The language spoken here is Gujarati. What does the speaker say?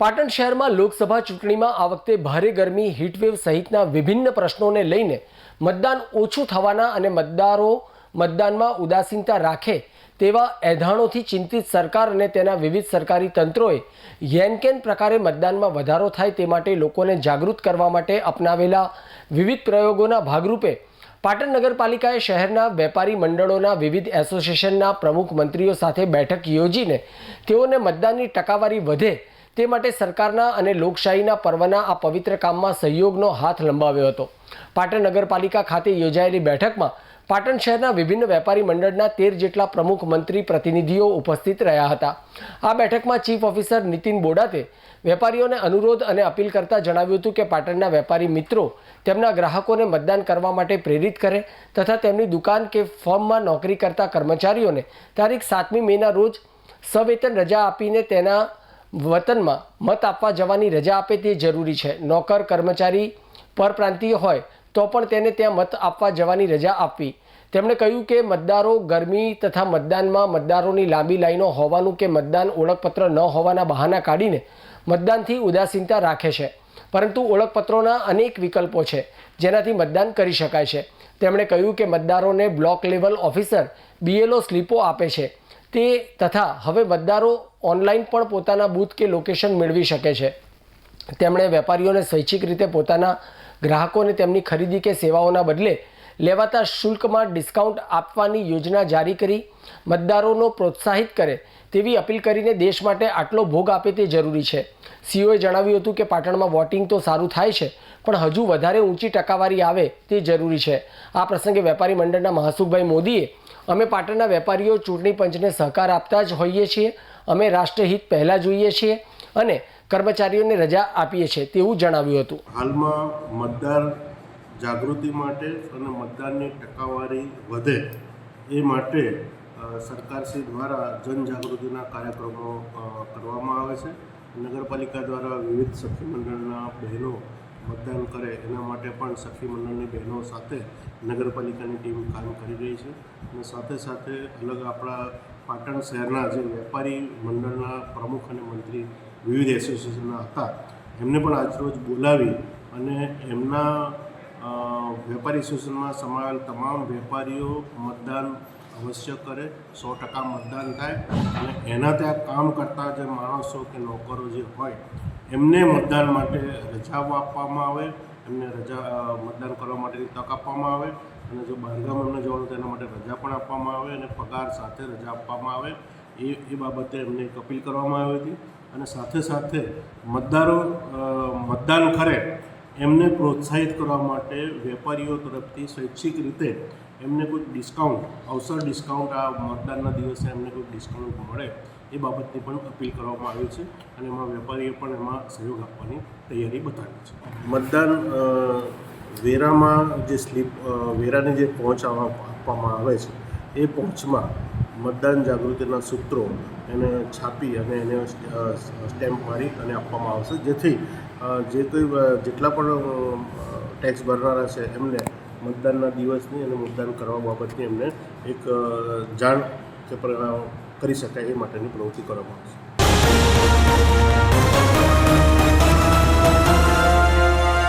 પાટણ શહેરમાં લોકસભા ચૂંટણીમાં આ વખતે ભારે ગરમી હીટવેવ સહિતના વિભિન્ન પ્રશ્નોને લઈને મતદાન ઓછું થવાના અને મતદારો મતદાનમાં ઉદાસીનતા રાખે તેવા એધાણોથી ચિંતિત સરકાર અને તેના વિવિધ સરકારી તંત્રોએ યેનકેન પ્રકારે મતદાનમાં વધારો થાય તે માટે લોકોને જાગૃત કરવા માટે અપનાવેલા વિવિધ પ્રયોગોના ભાગરૂપે પાટણ નગરપાલિકાએ શહેરના વેપારી મંડળોના વિવિધ એસોસિએશનના પ્રમુખ મંત્રીઓ સાથે બેઠક યોજીને તેઓને મતદાનની ટકાવારી વધે તે માટે સરકારના અને લોકશાહીના પર્વના આ પવિત્ર કામમાં સહયોગનો હાથ લંબાવ્યો હતો. પાટણ નગરપાલિકા ખાતે યોજાયેલી બેઠકમાં પાટણ શહેરના વિભિન્ન વેપારી મંડળના તેર જેટલા પ્રમુખ મંત્રી પ્રતિનિધિઓ ઉપસ્થિત રહ્યા હતા. આ બેઠકમાં ચીફ ઓફિસર નીતિન બોડાતે વેપારીઓને અનુરોધ અને અપીલ કરતા જણાવ્યું હતું કે પાટણના વેપારી મિત્રો તેમના ગ્રાહકોને મતદાન કરવા માટે પ્રેરિત કરે તથા તેમની દુકાન કે ફર્મમાં નોકરી કરતા કર્મચારીઓને તારીખ સાતમી મેના રોજ સવેતન રજા આપીને તેના વતનમાં મત આપવા જવાની રજા આપે તે જરૂરી છે. નોકર કર્મચારી પરપ્રાંતીય હોય તો પણ તેને ત્યાં મત આપવા જવાની રજા આપવી. તેમણે કહ્યું કે મતદારો ગરમી તથા મતદાનમાં મતદારોની લાંબી લાઈનો હોવાનું કે મતદાન ઓળખપત્ર ન હોવાના બહાના કાઢીને મતદાનથી ઉદાસીનતા રાખે છે. પરંતુ ઓળખપત્રોના અનેક વિકલ્પો છે જેનાથી મતદાન કરી શકાય છે. તેમણે કહ્યું કે મતદારોને બ્લોક લેવલ ઓફિસર બીએલઓ સ્લીપો આપે છે. તે તથા હવે મતદારો ઓનલાઈન પણ પોતાના બૂથ કે લોકેશન મેળવી શકે છે. તેમણે વેપારીઓને સ્વૈચ્છિક રીતે પોતાના ગ્રાહકોને તેમની ખરીદી કે સેવાઓના બદલે લેવાતા શુલ્કમાં ડિસ્કાઉન્ટ આપવાની યોજના જારી કરી મતદારોનો પ્રોત્સાહિત કરે તેવી અપીલ કરીને દેશ માટે આટલો ભોગ આપે તે જરૂરી છે. સીઓએ જણાવ્યું હતું કે પાટણમાં વોટિંગ તો સારું થાય છે, પણ હજુ વધારે ઊંચી ટકાવારી આવે તે જરૂરી છે. આ પ્રસંગે વેપારી મંડળના મહાસુખભાઈ મોદીએ, અમે પાટણના વેપારીઓ ચૂંટણી પંચને સહકાર આપતા જ હોઈએ છીએ, અમે રાષ્ટ્રહિત પહેલાં જોઈએ છીએ અને કર્મચારીઓને રજા આપીએ છીએ, તેવું જણાવ્યું હતું. હાલમાં મતદાર જાગૃતિ માટે અને મતદાનની ટકાવારી વધે એ માટે સરકારશ્રી દ્વારા જનજાગૃતિના કાર્યક્રમો કરવામાં આવે છે. નગરપાલિકા દ્વારા વિવિધ સખી મંડળના બહેનો મતદાન કરે એના માટે પણ સખી મંડળની બહેનો સાથે નગરપાલિકાની ટીમ કામ કરી રહી છે. અને સાથે સાથે અલગ આપણા પાટણ શહેરના જે વેપારી મંડળના પ્રમુખ અને મંત્રી વિવિધ એસોસિએશનના હતા, એમને પણ આજરોજ બોલાવી અને એમના વેપારી એસોસિએશનમાં સમાયેલ તમામ વેપારીઓ મતદાન અવશ્ય કરે, સો ટકા મતદાન થાય અને એના ત્યાં કામ કરતા જે માણસો કે નોકરો જે હોય, એમને મતદાન માટે રજાઓ આપવામાં આવે, એમને રજા મતદાન કરવા માટેની તક આપવામાં આવે અને જો બાંધકામ એમને જવાનું તેના માટે રજા પણ આપવામાં આવે અને પગાર સાથે રજા આપવામાં આવે, એ એ બાબતે એમને એક અપીલ કરવામાં આવી હતી અને સાથે સાથે મતદારો મતદાન કરે એમને પ્રોત્સાહિત કરવા માટે વેપારીઓ તરફથી સ્વૈચ્છિક રીતે એમને કોઈ ડિસ્કાઉન્ટ અવસર ડિસ્કાઉન્ટ આ મતદાનના દિવસે એમને કોઈ ડિસ્કાઉન્ટ મળે એ બાબતની પણ અપીલ કરવામાં આવી છે અને એમાં વેપારીએ પણ એમાં સહયોગ આપવાની તૈયારી બતાવી છે. મતદાન વેરામાં જે સ્લીપ વેરાની જે પહોંચ આપવામાં આવે છે, એ પહોંચમાં મતદાન જાગૃતિના સૂત્રો એને છાપી અને એને સ્ટેમ્પ મારી અને આપવામાં આવશે. જેથી જે કોઈ જેટલા પણ ટેક્સ ભરનારા છે, એમને મતદાનના દિવસની અને મતદાન કરવા બાબતની એમને એક જાણ કે કરી શકાય એ માટેની પ્રવૃત્તિ કરવામાં આવશે.